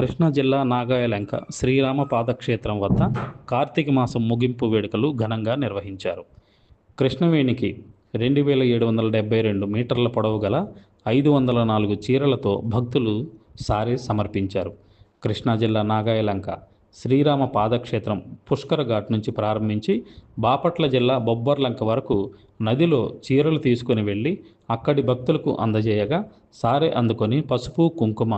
కృష్ణా జిల్లా నాగాయలంక శ్రీరామ పాదక్షేత్రం వద్ద కార్తీక మాసం ముగింపు వేడుకలు ఘనంగా నిర్వహించారు. కృష్ణవేణికి రెండు వేల ఏడు వందల డెబ్బై రెండు మీటర్ల పొడవు గల ఐదు వందల నాలుగు చీరలతో భక్తులు సారే సమర్పించారు. కృష్ణా జిల్లా నాగాయలంక శ్రీరామ పాదక్షేత్రం పుష్కర ఘాట్ నుంచి ప్రారంభించి బాపట్ల జిల్లా బొబ్బర్లంక వరకు నదిలో చీరలు తీసుకుని వెళ్ళి అక్కడి భక్తులకు అందజేయగా సారే అందుకొని పసుపు కుంకుమ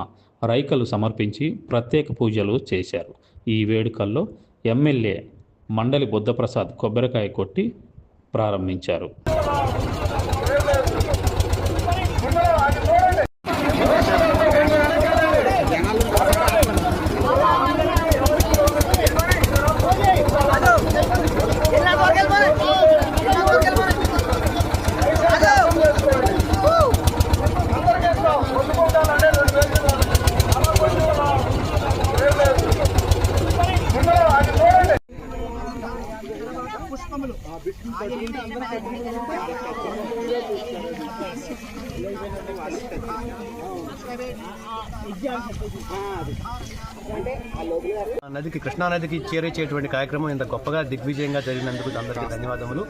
రైకలు సమర్పించి ప్రత్యేక పూజలు చేశారు. ఈ వేడుకల్లో ఎమ్మెల్యే మండలి బుద్ధప్రసాద్ కొబ్బరికాయ కొట్టి ప్రారంభించారు. నదికి కృష్ణా నదికి చేరేచేటువంటి కార్యక్రమం ఇంత గొప్పగా దిగ్విజయంగా జరిగినందుకు అందరికీ ధన్యవాదములు.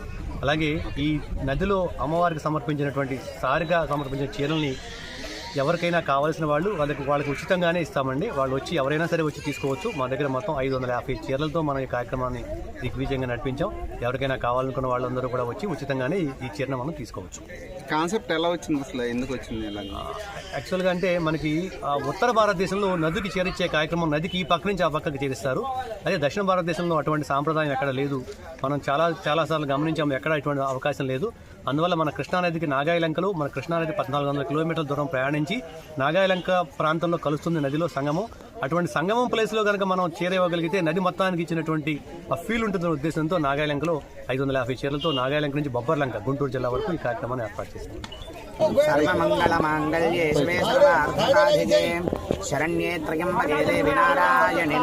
అలాగే ఈ నదిలో అమ్మవారికి సమర్పించినటువంటి సారిగా సమర్పించిన చీరల్ని ఎవరికైనా కావాల్సిన వాళ్ళు వాళ్ళకి వాళ్ళకి ఉచితంగానే ఇస్తామండి. వాళ్ళు వచ్చి ఎవరైనా సరే వచ్చి తీసుకోవచ్చు. మా దగ్గర మొత్తం ఐదు వందల యాభై చీరలతో మనం ఈ కార్యక్రమాన్ని దిగ్విజయంగా నడిపించాం. ఎవరికైనా కావాలనుకున్న వాళ్ళందరూ కూడా వచ్చి ఉచితంగానే ఈ- చీరను మనం తీసుకోవచ్చు. కాన్సెప్ట్ ఎలా వచ్చింది అసలు? ఎందుకు వచ్చింది యాక్చువల్గా అంటే మనకి ఉత్తర భారతదేశంలో నదికి చేరించే కార్యక్రమం నదికి ఈ పక్క నుంచి ఆ పక్కకి చేరిస్తారు. అదే దక్షిణ భారతదేశంలో అటువంటి సాంప్రదాయం ఎక్కడ లేదు. మనం చాలా చాలాసార్లు గమనించాము ఎక్కడ ఇటువంటి అవకాశం లేదు. అందువల్ల మన కృష్ణానదికి నాగాయలంకలు మన కృష్ణానది పద్నాలుగు వందల కిలోమీటర్ల దూరం ప్రయాణించి నాగాయలంక ప్రాంతంలో కలుస్తుంది నదిలో సంగమం అటువంటి సంగమం ప్లేస్లో కనుక మనం చేరేవ్వగలిగితే నది మొత్తానికి ఇచ్చినటువంటి ఆ ఫీల్ ఉంటుందన్న ఉద్దేశంతో నాగాయలంకలో ఐదు వందల యాభై చీరలతో నాగాయలంక నుంచి బొబ్బర్లంక గుంటూరు జిల్లా వరకు ఈ కార్యక్రమాన్ని ఏర్పాటు చేస్తాం శరణ్యే త్రయంబకే దేవి నారాయణి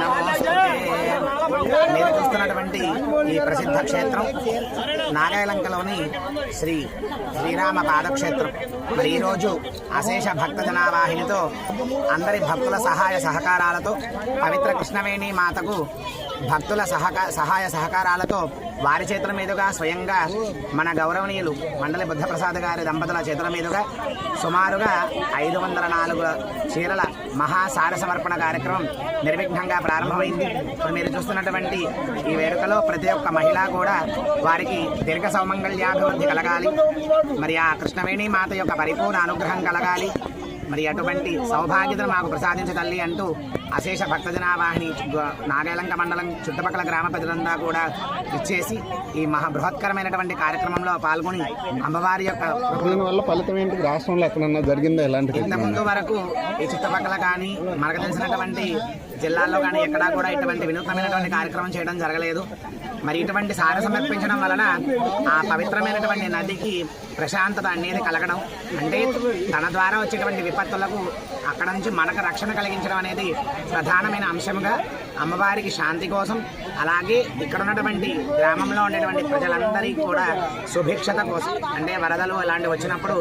మీరు చూస్తున్నటువంటి ఈ ప్రసిద్ధ క్షేత్రం నాగాయలంకలోని శ్రీ శ్రీరామ పాదక్షేత్రం. మరి ఈరోజు అశేష భక్త జనావాహినితో అందరి భక్తుల సహాయ సహకారాలతో పవిత్ర కృష్ణవేణి మాతకు భక్తుల సహకార సహాయ సహకారాలతో వారి చేతుల మీదుగా స్వయంగా మన గౌరవనీయులు మండలి బుద్ధప్రసాద్ గారి దంపతుల చేతుల మీదుగా సుమారుగా ఐదు వందల నాలుగు చీరల మహాసార సమర్పణ కార్యక్రమం నిర్విఘ్నంగా ప్రారంభమైంది. ఇప్పుడు మీరు చూస్తున్నటువంటి ఈ వేడుకలో ప్రతి ఒక్క మహిళ కూడా వారికి దీర్ఘ సౌమంగళ్యాభివృద్ధి కలగాలి. మరి ఆ కృష్ణవేణి మాత యొక్క పరిపూర్ణ అనుగ్రహం కలగాలి. మరి అటువంటి సౌభాగ్యతను మాకు ప్రసాదించ తల్లి అంటూ అశేష భక్తజనావాహిని గ- నాగాలంక మండలం చుట్టుపక్కల గ్రామ ప్రజలంతా కూడా ఇచ్చేసి ఈ మహా బృహత్కరమైనటువంటి కార్యక్రమంలో పాల్గొని అమ్మవారి యొక్క ఫలితం ఏంటి? రాష్ట్రంలో ఎక్కడన్నా జరిగిందా ముందు వరకు ఈ చుట్టుపక్కల కానీ మనకు తెలిసినటువంటి జిల్లాల్లో కానీ ఎక్కడా కూడా ఇటువంటి వినూత్నమైనటువంటి కార్యక్రమం చేయడం జరగలేదు. మరి ఇటువంటి సార సమర్పించడం వలన ఆ పవిత్రమైనటువంటి నదికి ప్రశాంతత అనేది కలగడం. అంటే తన ద్వారా వచ్చేటువంటి విపత్తులకు అక్కడ నుంచి మనకు రక్షణ కలిగించడం అనేది ప్రధానమైన అంశంగా అమ్మవారికి శాంతి కోసం అలాగే ఇక్కడ ఉన్నటువంటి గ్రామంలో ఉండేటువంటి ప్రజలందరికీ కూడా సుభిక్షత కోసం. అంటే వరదలు ఇలాంటివి వచ్చినప్పుడు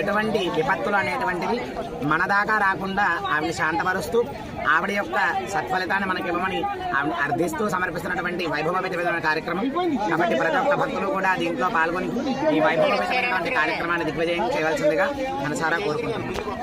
ఎటువంటి విపత్తులు అనేటువంటివి మన దాకా రాకుండా ఆవిడ శాంతపరుస్తూ ఆవిడ యొక్క సత్ఫలితాన్ని మనకి ఇవ్వమని ఆవిడ అర్థిస్తూ సమర్పిస్తున్నటువంటి వైభవోపేతమైన కార్యక్రమం. కాబట్టి ప్రతి ఒక్క భక్తులు కూడా దీంట్లో పాల్గొని ఈ వైభవోపేతమైనటువంటి కార్యక్రమాన్ని దిగ్విజయం చేయవలసిందిగా మనసారా కోరుకుంటున్నాం.